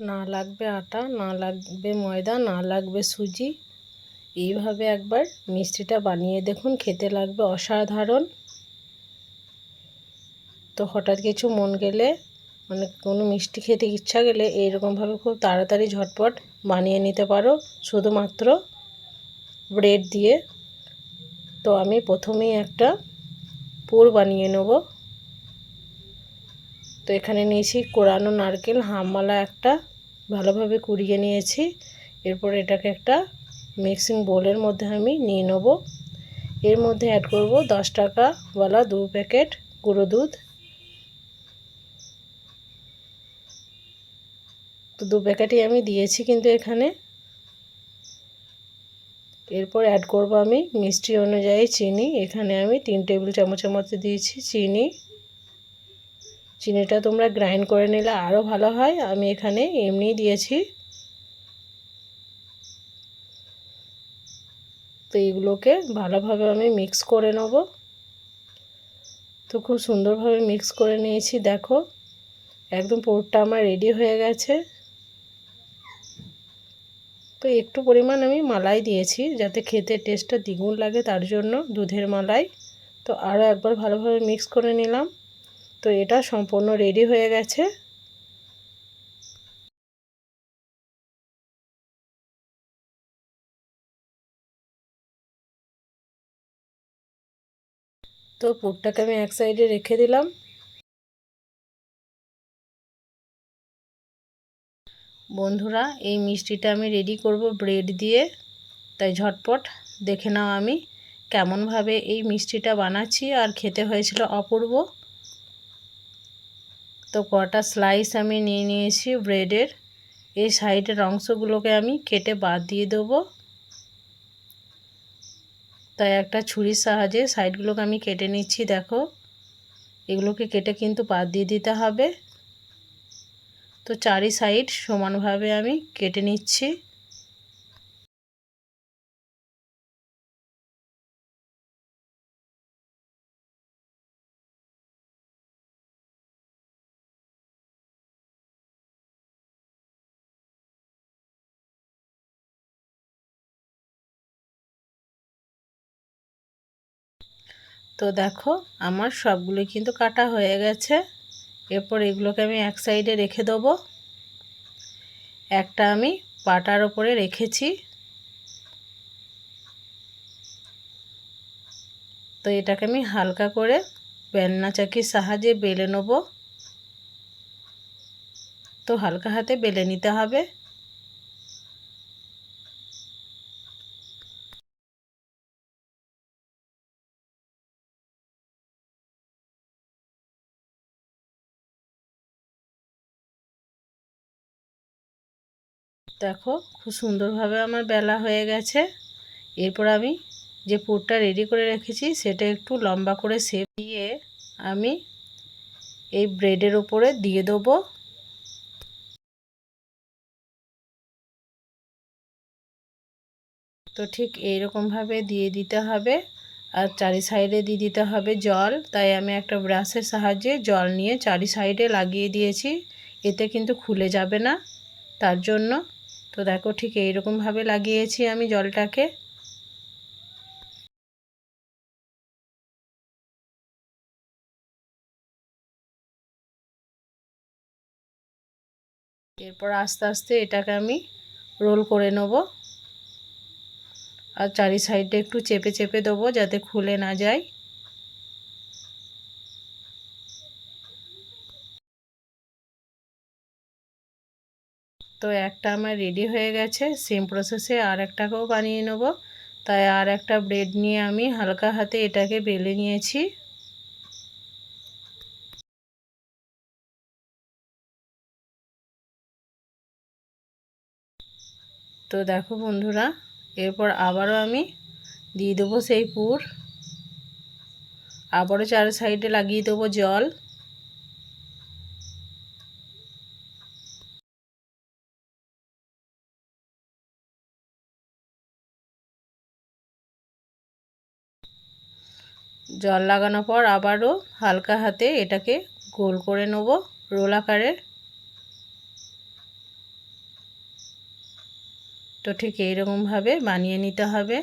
না লাগবে আটা, না লাগবে ময়দা, না লাগবে সুজি। এইভাবে একবার মিষ্টিটা বানিয়ে দেখুন, খেতে লাগবে অসাধারণ। তো হঠাৎ কিছু মন গেলে মানে কোনো মিষ্টি খেতে ইচ্ছা গেলে এইরকমভাবে খুব তাড়াতাড়ি ঝটপট বানিয়ে নিতে পারো। শুধুমাত্র ব্রেড দিয়ে। তো আমি প্রথমেই একটা পুর বানিয়ে নেব। তো এখানে নিয়েছি কোরানো নারকেল হামমালা একটা। ভালোভাবে কুড়িয়ে নিয়েছি। এরপর এটাকে একটা মিক্সিং বোলের মধ্যে আমি নিয়ে নেব। এর মধ্যে অ্যাড করব দশ টাকাওয়ালা দু প্যাকেট গুঁড়ো দুধ। তো দু প্যাকেটই আমি দিয়েছি কিন্তু এখানে। এরপর অ্যাড করব আমি মিষ্টি অনুযায়ী চিনি। এখানে আমি তিন টেবিল চামচের মতো দিয়েছি চিনি। চিনিটা তোমরা গ্রাইন্ড করে নিলে আরও ভালো হয়। আমি এখানে এমনি দিয়েছি। তো এগুলোকে ভালোভাবে আমি মিক্স করে নেব। তো খুব সুন্দরভাবে মিক্স করে নিয়েছি, দেখো। একদম পুরটা আমার রেডি হয়ে গেছে। তো একটু পরিমাণ আমি মালাই দিয়েছি, যাতে খেতে টেস্টটা দ্বিগুণ লাগে, তার জন্য দুধের মালাই। তো আরও একবার ভালোভাবে মিক্স করে নিলাম। তো এটা সম্পূর্ণ রেডি হয়ে গেছে। তো পুরটাকে আমি এক সাইডে রেখে দিলাম। বন্ধুরা, এই মিষ্টিটা আমি রেডি করব ব্রেড দিয়ে। তাই ঝটপট দেখে নাও আমি কেমনভাবে এই মিষ্টিটা বানাচ্ছি আর খেতে হয়েছিল অপূর্ব। তো কটা স্লাইস আমি নিয়ে নিয়েছি ব্রেডের এই সাইডের অংশগুলোকে আমি কেটে বাদ দিয়ে দেবো। তাই একটা ছুরির সাহায্যে সাইডগুলোকে আমি কেটে নিচ্ছি, দেখো। এগুলোকে কেটে কিন্তু বাদ দিয়ে দিতে হবে। তো চারি সাইড সমানভাবে আমি কেটে নিচ্ছি। তো দেখো, আমার সবগুলোই কিন্তু কাটা হয়ে গেছে। এরপর এগুলোকে আমি এক সাইডে রেখে দেবো। একটা আমি পাটার ওপরে রেখেছি। তো এটাকে আমি হালকা করে বেলনা চাকির সাহায্যে বেলে নেব। তো হালকা হাতে বেলে নিতে হবে। দেখো খুব সুন্দরভাবে আমার বেলা হয়ে গেছে। এরপর আমি যে পুরটা রেডি করে রেখেছি, সেটা একটু লম্বা করে সেপ দিয়ে আমি এই ব্রেডের ওপরে দিয়ে দেবো। তো ঠিক এইরকমভাবে দিয়ে দিতে হবে। আর চারি সাইডে দিয়ে দিতে হবে জল। তাই আমি একটা ব্রাশের সাহায্যে জল নিয়ে চারি সাইডে লাগিয়ে দিয়েছি। এতে কিন্তু খুলে যাবে না। তার জন্য তো দেখো ঠিক এইরকমভাবে লাগিয়েছি আমি জলটাকে। এরপর আস্তে আস্তে এটাকে আমি রোল করে নেব। আর চারি সাইডে একটু চেপে চেপে দেবো যাতে খুলে না যায়। তো একটা আমার রেডি হয়ে গেছে সেম প্রসেসে আর একটাকেও বানিয়ে নেব। তাই আর একটা ব্রেড নিয়ে আমি হালকা হাতে এটাকে বেলে নিয়েছি। তো দেখো বন্ধুরা, এরপর আবারও আমি দিয়ে দেবো সেই পুর। আবারও চার সাইডে লাগিয়ে দেবো জল। জল লাগানোর পর আবারও হালকা হাতে এটাকে গোল করে নেব রোল আকারে তো ঠিক এইরকমভাবে বানিয়ে নিতে হবে।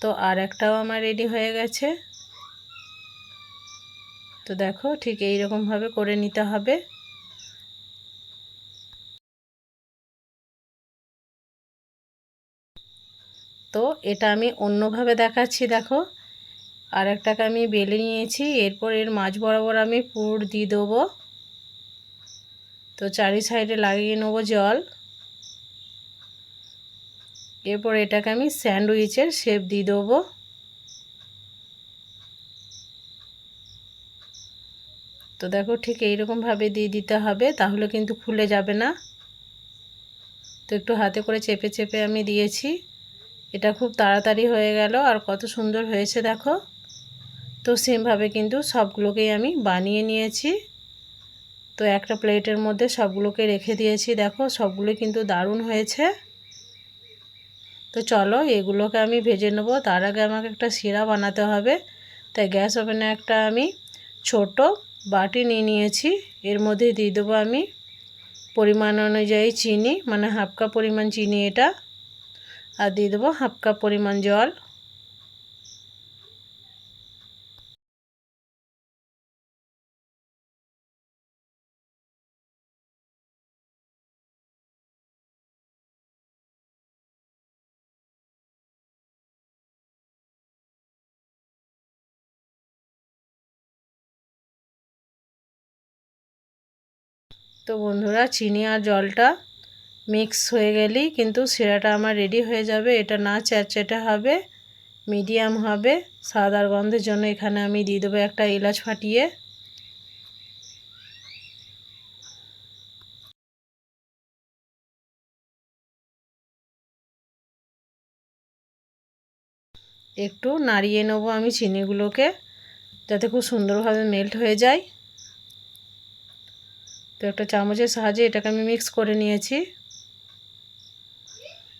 তো আর একটাও আমার রেডি হয়ে গেছে। তো দেখো ঠিক এইরকমভাবে করে নিতে হবে। তো এটা আমি অন্যভাবে দেখাচ্ছি, দেখো। আর একটাকে আমি বেলে নিয়েছি, এরপর এর মাছ বরাবর আমি পুর দিয়ে দেবো। তো চারি সাইডে লাগিয়ে নেব জল। এরপর এটাকে আমি স্যান্ডউইচের শেপ দিয়ে দেবো। তো দেখো ঠিক এইরকমভাবে দিয়ে দিতে হবে, তাহলে কিন্তু খুলে যাবে না। তো একটু হাতে করে চেপে চেপে আমি দিয়েছি। এটা খুব তাড়াতাড়ি হয়ে গেল, আর কত সুন্দর হয়েছে দেখো। তো সেমভাবে কিন্তু সবগুলোকেই আমি বানিয়ে নিয়েছি। তো একটা প্লেটের মধ্যে সবগুলোকে রেখে দিয়েছি। দেখো, সবগুলো কিন্তু দারুণ হয়েছে। তো চলো, এগুলোকে আমি ভেজে নেব। তার আগে আমাকে একটা শিরা বানাতে হবে। তাই গ্যাস ওভেনে একটা আমি ছোট বাটি নিয়ে নিয়েছি। এর মধ্যে দিয়ে দেবো আমি পরিমাণ অনুযায়ী চিনি মানে হাফ কাপ পরিমাণ চিনি এটা। আর দিয়ে দেবো হাফ কাপ পরিমাণ জল। তো বন্ধুরা, চিনি আর জলটা মিক্স হয়ে গেলেই কিন্তু শিরাটা আমার রেডি হয়ে যাবে। এটা না চ্যাটচ্যাটে হবে মিডিয়াম হবে। সাদার গন্ধের জন্য এখানে আমি দিয়ে দেবো একটা এলাচ ফাটিয়ে। একটু নাড়িয়ে নেব আমি চিনিগুলোকে, যাতে খুব সুন্দরভাবে মেল্ট হয়ে যায়। তো একটা চামচের সাহায্যে এটাকে আমি মিক্স করে নিয়েছি।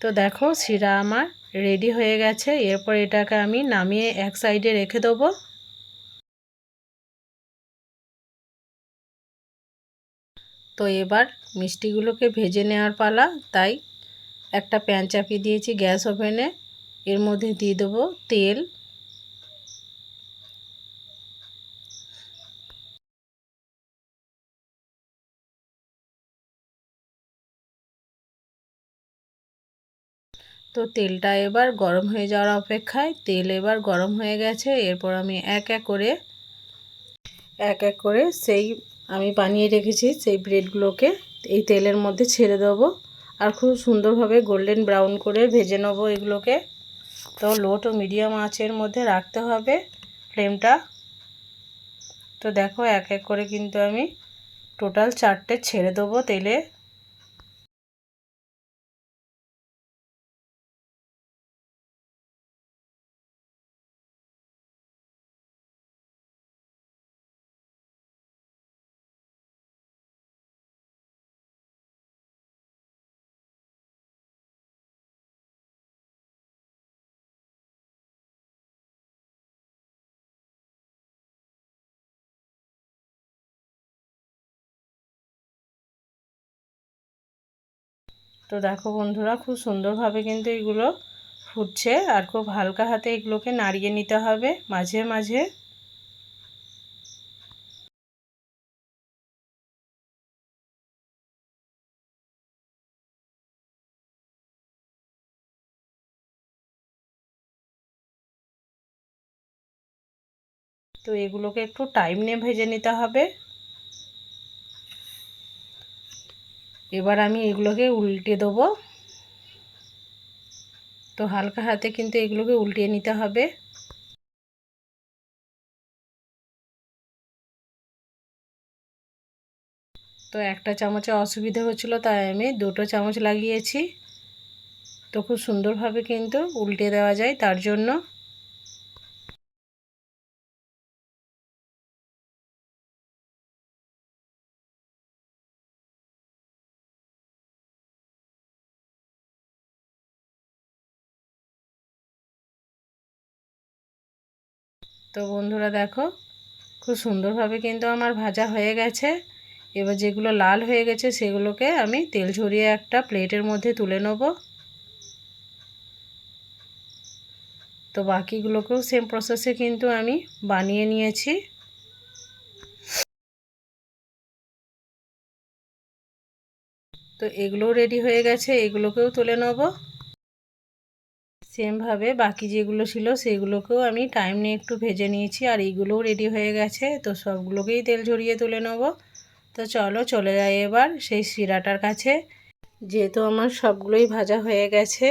তো দেখো শিরা আমার রেডি হয়ে গেছে। এরপর এটাকে আমি নামিয়ে এক সাইডে রেখে দেবো। তো এবার মিষ্টিগুলোকে ভেজে নেওয়ার পালা, তাই একটা প্যান চাপিয়ে দিয়েছি গ্যাস ওভেনে। এর মধ্যে দিয়ে দেবো তেল। তো তেলটা এবার গরম হয়ে যাওয়ার অপেক্ষায় তেল এবার গরম হয়ে গেছে। এরপর আমি এক এক করে, এক এক করে সেই আমি বানিয়ে রেখেছি সেই ব্রেডগুলোকে, এই তেলের মধ্যে ছেড়ে দেবো। আর খুব সুন্দরভাবে গোল্ডেন ব্রাউন করে ভেজে নেব এগুলোকে। তো লো টু মিডিয়াম আঁচের মধ্যে রাখতে হবে ফ্লেমটা। তো দেখো এক এক করে কিন্তু আমি টোটাল চারটে ছেড়ে দেবো তেলে। তো দেখো বন্ধুরা, খুব সুন্দরভাবে কিন্তু এগুলো ফুটছে আর খুব হালকা হাতে এগুলোকে নাড়িয়ে নিতে হবে মাঝে মাঝে। তো এগুলোকে একটু টাইম নিয়ে ভেজে নিতে হবে। এবার আমি এগুলোকে উল্টে দেবো। তো হালকা হাতে কিন্তু এগুলোকে উল্টিয়ে নিতে হবে। তো একটা চামচে অসুবিধা হচ্ছিল, তাই আমি দুটো চামচ লাগিয়েছি। তো খুব সুন্দরভাবে কিন্তু উল্টে দেওয়া যায় তার জন্য। তো বন্ধুরা দেখো, খুব সুন্দরভাবে কিন্তু আমার ভাজা হয়ে গেছে। এবার যেগুলো লাল হয়ে গেছে সেগুলোকে আমি তেল ঝরিয়ে একটা প্লেটের মধ্যে তুলে নেব। তো বাকিগুলোকেও সেম প্রসেসে কিন্তু আমি বানিয়ে নিয়েছি। তো এগুলোও রেডি হয়ে গেছে, এগুলোকেও তুলে নেব। সেমভাবে বাকি যেগুলো ছিল সেগুলোকেও আমি টাইম নিয়ে একটু ভেজে নিয়েছি, আর এইগুলোও রেডি হয়ে গেছে। তো সবগুলোকেই তেল ঝরিয়ে তুলে নেব। তো চলো, চলে যাই এবার সেই শিরাটার কাছে। যেহেতু আমার সবগুলোই ভাজা হয়ে গেছে,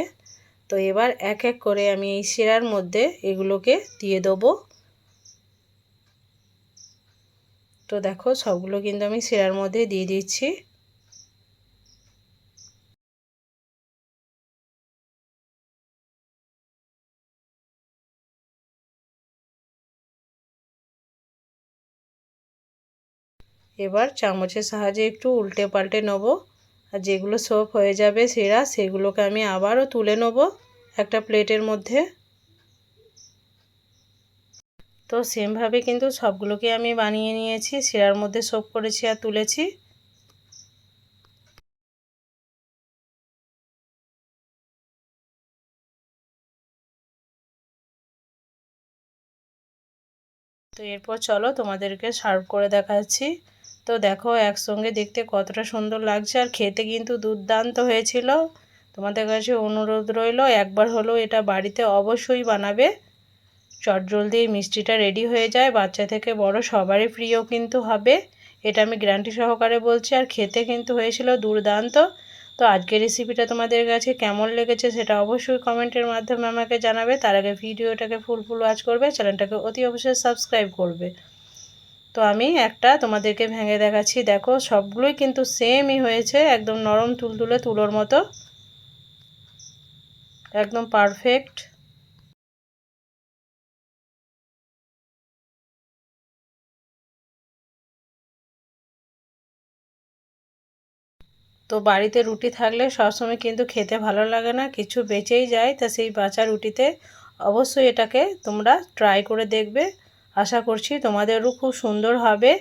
তো এবার এক এক করে আমি এই শিরার মধ্যে এগুলোকে দিয়ে দেবো। তো দেখো, সবগুলো কিন্তু আমি শিরার মধ্যে দিয়ে দিচ্ছি। এবার চামচের সাহায্যে একটু উল্টে পাল্টে নেব। আর যেগুলো সব হয়ে যাবে, সেরা, সেগুলোকে আমি আবারও তুলে নেব একটা প্লেটের মধ্যে। তো সেমভাবে কিন্তু সবগুলোকে আমি বানিয়ে নিয়েছি, সেরার মধ্যে সব করেছি আর তুলেছি। তো এরপর চলো তোমাদেরকে সার্ভ করে দেখাচ্ছি। তো দেখো একসঙ্গে দেখতে কতটা সুন্দর লাগছে। আর খেতে কিন্তু দুর্দান্ত হয়েছিল। তোমাদের কাছে অনুরোধ রইল, একবার হলেও এটা বাড়িতে অবশ্যই বানাবে। চটজলদি এই মিষ্টিটা রেডি হয়ে যায়। বাচ্চা থেকে বড় সবারই প্রিয় কিন্তু হবে। এটা আমি গ্যারান্টি সহকারে বলছি। আর খেতে কিন্তু হয়েছিল দুর্দান্ত। তো আজকের রেসিপিটা তোমাদের কাছে কেমন লেগেছে সেটা অবশ্যই কমেন্টের মাধ্যমে আমাকে জানাবে। তার আগে ভিডিওটাকে ফুল ফুল ওয়াচ করবে। চ্যানেলটাকে অতি অবশ্যই সাবস্ক্রাইব করবে। তো আমি একটা তোমাদেরকে ভেঙে দেখাচ্ছি। দেখো, সবগুলোই কিন্তু সেমই হয়েছে, একদম নরম তুলতুলে তুলোর মতো। একদম পারফেক্ট তো বাড়িতে রুটি থাকলে সবসময় কিন্তু খেতে ভালো লাগে না, কিছু বেঁচেই যায়। তা সেই বাঁচা রুটিতে অবশ্যই এটাকে তোমরা ট্রাই করে দেখবে। আশা করছি তোমাদেরও খুব সুন্দর হবে।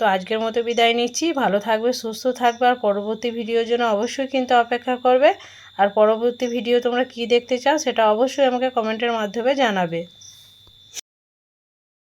তো আজকের মতো বিদায় নিচ্ছি। ভালো থাকবে, সুস্থ থাকবে, আর পরবর্তী ভিডিওর জন্য অবশ্যই কিন্তু অপেক্ষা করবে। আর পরবর্তী ভিডিও তোমরা কি দেখতে চাও সেটা অবশ্যই আমাকে কমেন্টের মাধ্যমে জানাবে।